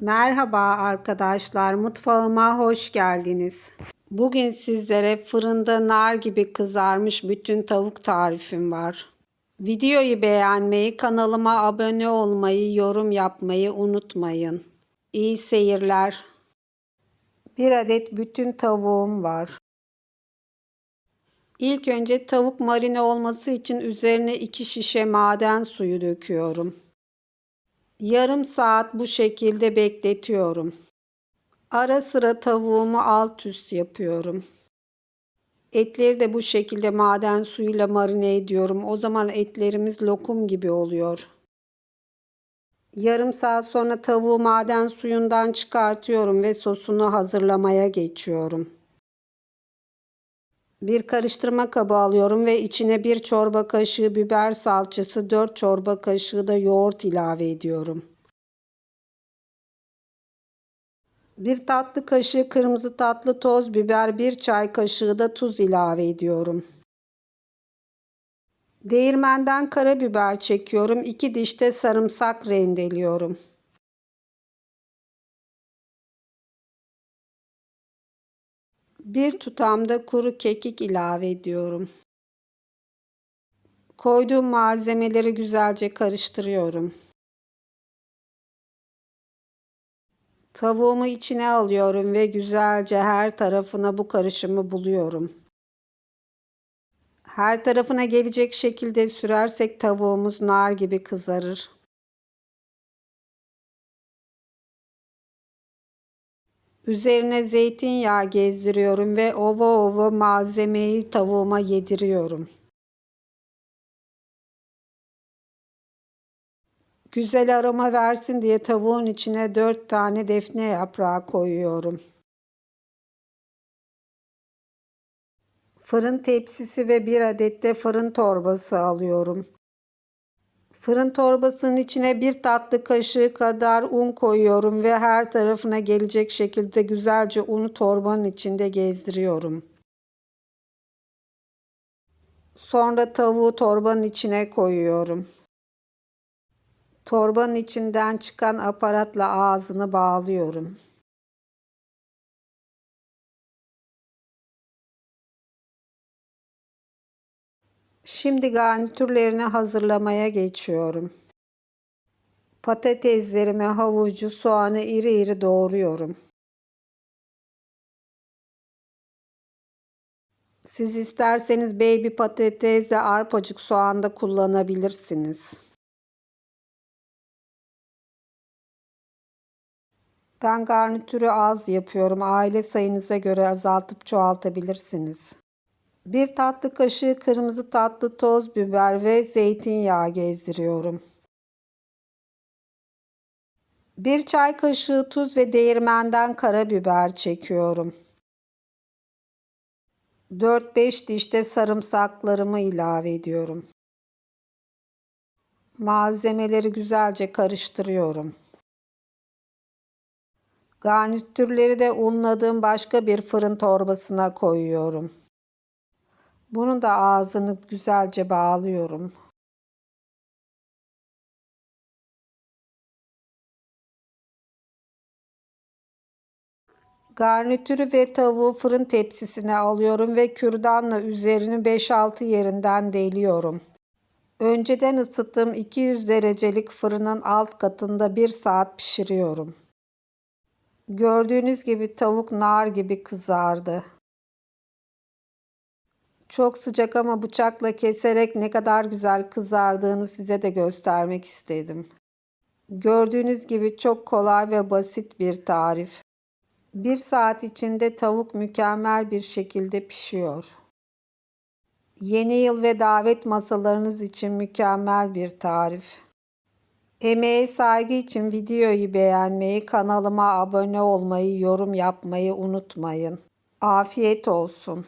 Merhaba arkadaşlar, mutfağıma hoş geldiniz. Bugün sizlere fırında nar gibi kızarmış bütün tavuk tarifim var. Videoyu beğenmeyi, kanalıma abone olmayı, yorum yapmayı unutmayın. İyi seyirler. Bir adet bütün tavuğum var. İlk önce tavuk marine olması için üzerine iki şişe maden suyu döküyorum. Yarım saat bu şekilde bekletiyorum. Ara sıra tavuğumu alt üst yapıyorum. Etleri de bu şekilde maden suyuyla marine ediyorum. O zaman etlerimiz lokum gibi oluyor. Yarım saat sonra tavuğu maden suyundan çıkartıyorum ve sosunu hazırlamaya geçiyorum. Bir karıştırma kabı alıyorum ve içine bir çorba kaşığı biber salçası, 4 çorba kaşığı da yoğurt ilave ediyorum. Bir tatlı kaşığı kırmızı tatlı toz biber, bir çay kaşığı da tuz ilave ediyorum. Değirmenden karabiber çekiyorum. 2 diş de sarımsak rendeliyorum. Bir tutam da kuru kekik ilave ediyorum. Koyduğum malzemeleri güzelce karıştırıyorum. Tavuğumu içine alıyorum ve güzelce her tarafına bu karışımı buluyorum. Her tarafına gelecek şekilde sürersek tavuğumuz nar gibi kızarır. Üzerine zeytinyağı gezdiriyorum ve ova ova malzemeyi tavuğuma yediriyorum. Güzel aroma versin diye tavuğun içine 4 tane defne yaprağı koyuyorum. Fırın tepsisi ve bir adet de fırın torbası alıyorum. Fırın torbasının içine bir tatlı kaşığı kadar un koyuyorum ve her tarafına gelecek şekilde güzelce unu torbanın içinde gezdiriyorum. Sonra tavuğu torbanın içine koyuyorum. Torbanın içinden çıkan aparatla ağzını bağlıyorum. Şimdi garnitürlerini hazırlamaya geçiyorum. Patateslerimi, havucu, soğanı iri iri doğruyorum. Siz isterseniz baby patates ve arpacık soğan da kullanabilirsiniz. Ben garnitürü az yapıyorum. Aile sayınıza göre azaltıp çoğaltabilirsiniz. Bir tatlı kaşığı kırmızı tatlı toz biber ve zeytinyağı gezdiriyorum. Bir çay kaşığı tuz ve değirmenden karabiber çekiyorum. 4-5 diş de sarımsaklarımı ilave ediyorum. Malzemeleri güzelce karıştırıyorum. Garnitürleri de unladığım başka bir fırın torbasına koyuyorum. Bunun da ağzını güzelce bağlıyorum. Garnitürü ve tavuğu fırın tepsisine alıyorum ve kürdanla üzerini 5-6 yerinden deliyorum. Önceden ısıttığım 200 derecelik fırının alt katında 1 saat pişiriyorum. Gördüğünüz gibi tavuk nar gibi kızardı. Çok sıcak ama bıçakla keserek ne kadar güzel kızardığını size de göstermek istedim. Gördüğünüz gibi çok kolay ve basit bir tarif. Bir saat içinde tavuk mükemmel bir şekilde pişiyor. Yeni yıl ve davet masalarınız için mükemmel bir tarif. Emeğe saygı için videoyu beğenmeyi, kanalıma abone olmayı, yorum yapmayı unutmayın. Afiyet olsun.